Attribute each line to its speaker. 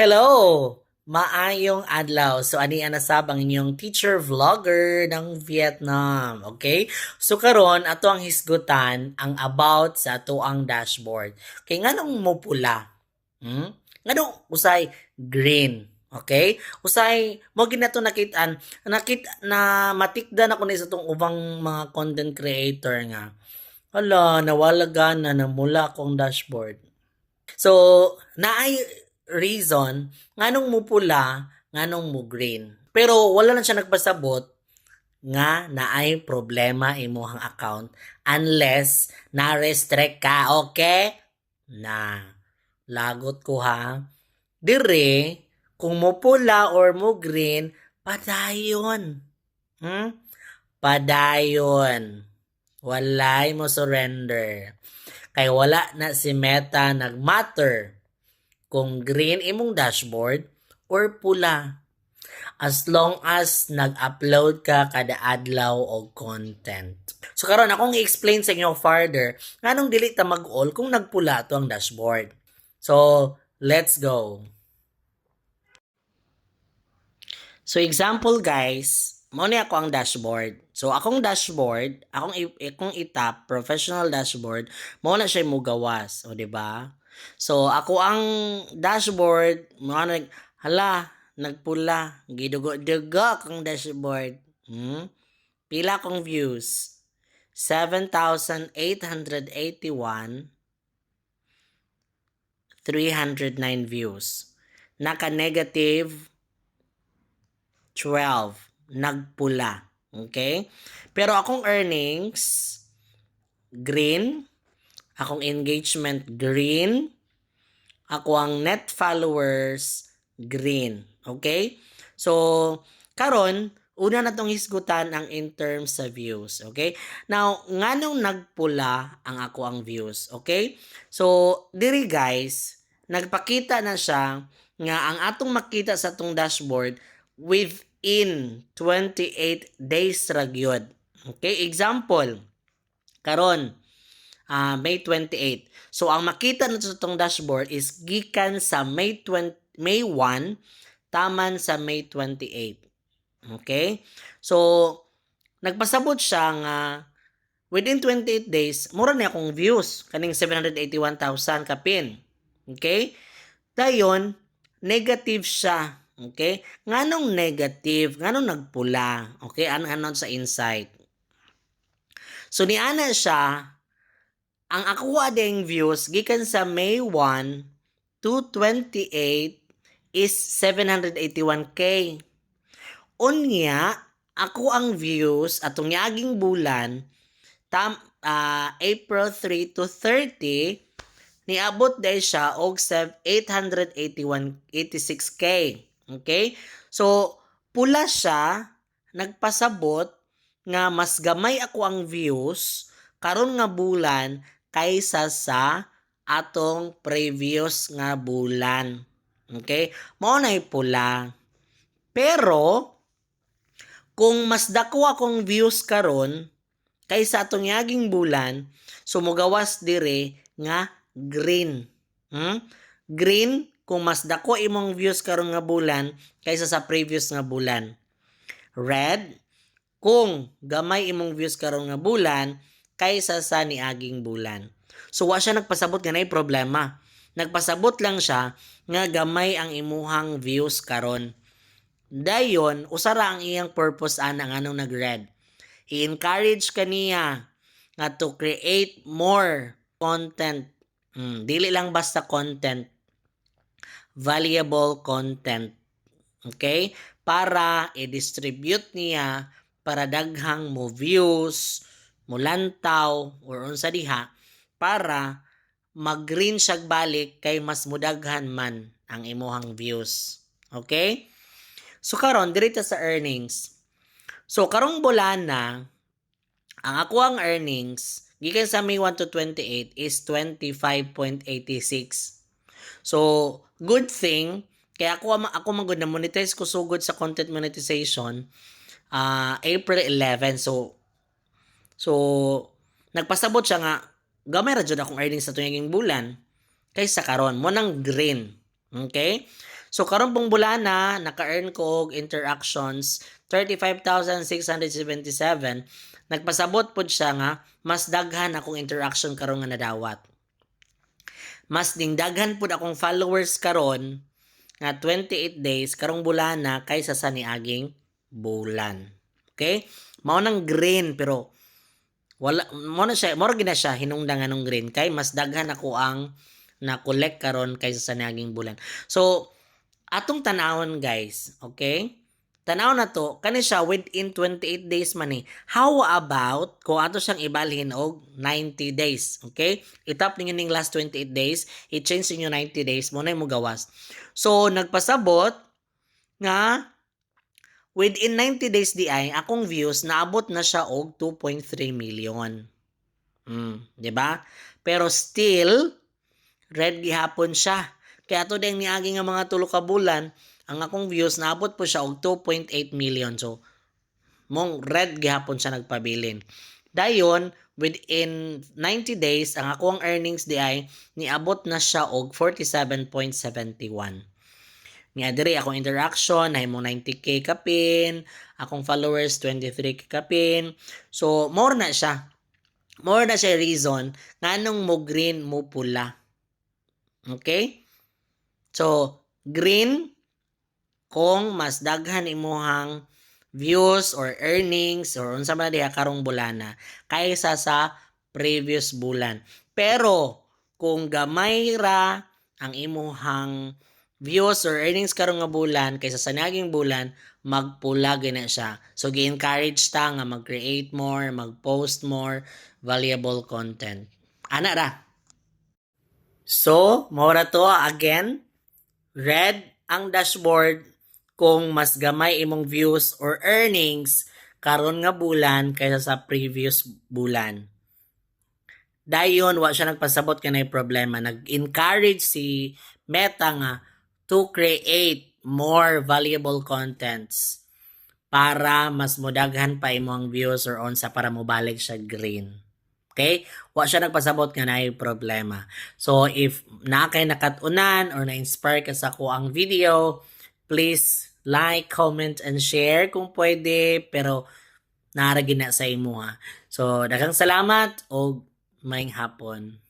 Speaker 1: Hello! Maayong adlaw. So ani ana sab ang inyong teacher vlogger ng Vietnam, okay? So karon ato ang hisgutan ang about sa ato ang dashboard. Kay nganong mo pula? Hmm? Nganong usay green? Okay? Usay mo ginato nakitaan nakit na matikdan ako ni sa tong ubang mga content creator nga. Hala, nawala na mula akong dashboard. So, naay reason nganong mo pula, nganong mo green. Pero wala lang siya nagpasabot nga naay problema imuhang account unless na-restrict ka, okay? Na, lagot ko ha. Dire, kung mo pula or mo green, padayon. Hmm? Padayon. Walay mo surrender. Kay wala na si Meta nagmatter kung green imong dashboard or pula. As long as nag-upload ka kada adlaw og content. So karon akong i-explain sa inyo further nganong dili ta mag-all kung nagpula to ang dashboard. So, let's go. So example guys, mo ni ako ang dashboard. So akong dashboard, akong akong itap professional dashboard, mo na siya mo gawas, o di ba? So ako ang dashboard, mo na hala, nagpula, gidugo-dugo kang dashboard. Hmm? Pila kong views? 7,881 309 views. Naka-negative 12. Nagpula. Okay? Pero akong earnings, green. Akong engagement, green. Ako ang net followers, green. Okay? So, karon una na tong hisgutan ang in terms sa views. Okay? Now, nganong nagpula ang ako ang views. Okay? So, diri guys, nagpakita na siya nga ang atong makita sa atong dashboard within 28 days ra gyud. Okay, example. Karon, ah May 28. So ang makita na sa tong dashboard is gikan sa May 20, May 1 taman sa May 28. Okay? So nagpasabot siya nga within 28 days, mura na akong views kaning 781,000 kapin. Okay? Dayon, negative siya. Okay? Nganong negative? Nganong nagpula? Okay? Ano ano sa insight? So ni ana siya ang ako ading views gikan sa May 1 to 28 is 781k. Unya, ako ang views atong yaging bulan tam ah, April 3 to 30 niabot dahil siya og 881 86k. Okay? So pula siya nagpasabot nga mas gamay ako ang views karon nga bulan kaysa sa atong previous nga bulan. Okay? Mao nay pula. Pero kung mas dako akong views karon kaysa atong yaging bulan, sumugawas dire nga green. Hmm? Green kung mas dako imong views karon nga bulan kaysa sa previous nga bulan. Red kung gamay imong views karon nga bulan kaysa sa niaging bulan. So wa siya nagpasabot nga nay problema. Nagpasabot lang siya nga gamay ang imuhang views karon. Dayon, usara ang iyang purpose ana nga nung nag-red. I-encourage kaniya nga to create more content. Mm, dili lang basta content. Valuable content. Okay? Para i-distribute niya para daghang mo views, mo lantaw, or unsa diha, para mag-green siya balik kay mas mudaghan man ang imuhang views. Okay? So karon diri ta sa earnings. So karong bulan na ang ako ang earnings gikan sa May 1 to 28 is 25.86. So good thing kaya ako ako magud na monetize ko sugod sa content monetization ah April 11. So so nagpasabot siya nga gamay ra jud akong earnings sa tuwing bulan kaysa karon mo nang green. Okay? So karon pong bulana naka-earn ko og interactions 35,677 nagpasabot pod siya nga mas daghan akong interaction karon nga nadawat. Mas ding daghan pod akong followers karon nga 28 days karong bulana kaysa sa niaging bulan. Okay? Mao nang green pero wala mo na siya mo na siya hinungdan anong green kay mas daghan ako ang na collect karon kaysa sa niaging bulan. So atong tanawon guys, okay? Tanaw na to, kani siya within 28 days man eh. How about kung ato siyang ibalhin og 90 days, okay? Itap ninyo ning last 28 days, i-change ninyo 90 days, mo na mo gawas. So nagpasabot nga within 90 days di ay akong views naabot na siya og 2.3 million. Mm, 'di ba? Pero still red gihapon siya. Kaya to ding niagi nga mga tulo ka bulan, ang akong views naabot po siya og 2.8 million. So mong red gihapon siya nagpabilin. Dayon, within 90 days, ang akong earnings di ay niabot na siya og 47.71. Nga diri akong interaction, na mo 90k kapin, akong followers 23k kapin. So more na siya. More na siya reason nganong mo green mo pula. Okay? So green kung mas daghan imuhang views or earnings or unsa man diha karong bulana kaysa sa previous bulan. Pero kung gamay ra ang imuhang views or earnings karong nga bulan kaysa sa naging bulan, magpula na siya. So gi-encourage ta nga mag-create more, mag-post more valuable content. Ana ra. So, mora to again, red ang dashboard kung mas gamay imong views or earnings karon nga bulan kaysa sa previous bulan. Dayon wa siya nagpasabot kanay problema, nag-encourage si Meta nga to create more valuable contents para mas modaghan pa imong views or onsa para mobalik siya green. Okay? Wa siya nagpasabot nga naay problema. So if na kay nakatunan or na-inspire ka sa ko ang video, please like, comment, and share kung pwede. Pero naragin na sa imo ha. So daghang salamat o maing hapon.